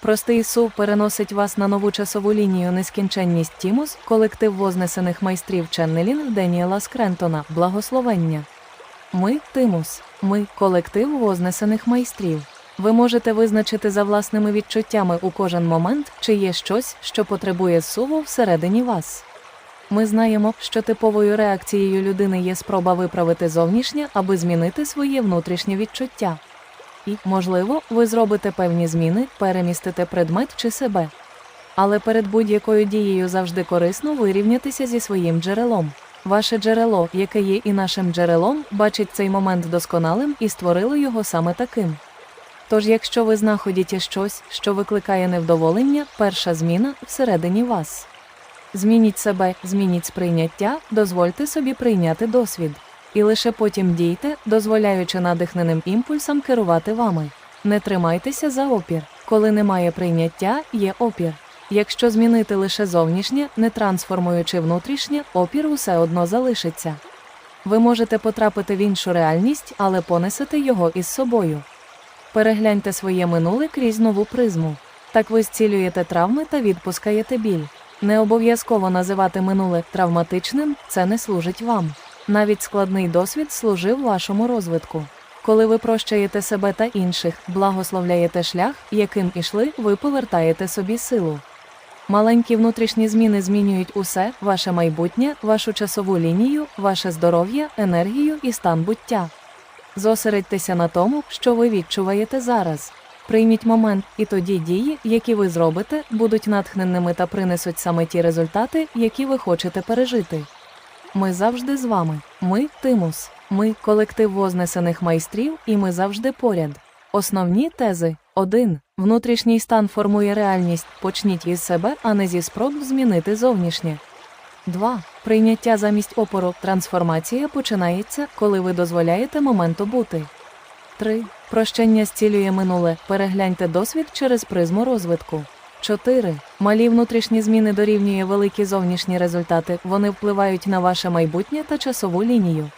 Простий сув переносить вас на нову часову лінію нескінченність Тімус, колектив вознесених майстрів Ченнелін Деніела Скрентона, благословення. Ми Тимус, ми колектив вознесених майстрів. Ви можете визначити за власними відчуттями у кожен момент, чи є щось, що потребує суву всередині вас. Ми знаємо, що типовою реакцією людини є спроба виправити зовнішнє, аби змінити своє внутрішнє відчуття. І, можливо, ви зробите певні зміни, перемістите предмет чи себе. Але перед будь-якою дією завжди корисно вирівнятися зі своїм джерелом. Ваше джерело, яке є і нашим джерелом, бачить цей момент досконалим і створило його саме таким. Тож, якщо ви знаходите щось, що викликає невдоволення, перша зміна всередині вас. Змініть себе, змініть сприйняття, дозвольте собі прийняти досвід. І лише потім дійте, дозволяючи надихненим імпульсам керувати вами. Не тримайтеся за опір. Коли немає прийняття, є опір. Якщо змінити лише зовнішнє, не трансформуючи внутрішнє, опір усе одно залишиться. Ви можете потрапити в іншу реальність, але понесете його із собою. Перегляньте своє минуле крізь нову призму. Так ви зцілюєте травми та відпускаєте біль. Не обов'язково називати минуле травматичним, це не служить вам. Навіть складний досвід служив вашому розвитку. Коли ви прощаєте себе та інших, благословляєте шлях, яким ішли, ви повертаєте собі силу. Маленькі внутрішні зміни змінюють усе, ваше майбутнє, вашу часову лінію, ваше здоров'я, енергію і стан буття. Зосередьтеся на тому, що ви відчуваєте зараз. Прийміть момент, і тоді дії, які ви зробите, будуть натхненними та принесуть саме ті результати, які ви хочете пережити. Ми завжди з вами. Ми Тимус. Ми колектив вознесених майстрів, і ми завжди поряд. Основні тези 1. Внутрішній стан формує реальність. Почніть із себе, а не зі спроб змінити зовнішнє. 2. Прийняття замість опору. Трансформація починається, коли ви дозволяєте моменту бути. 3. Прощення зцілює минуле. Перегляньте досвід через призму розвитку. 4. Малі внутрішні зміни дорівнює великі зовнішні результати. Вони впливають на ваше майбутнє та часову лінію.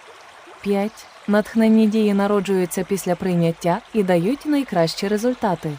5. Натхненні дії народжуються після прийняття і дають найкращі результати.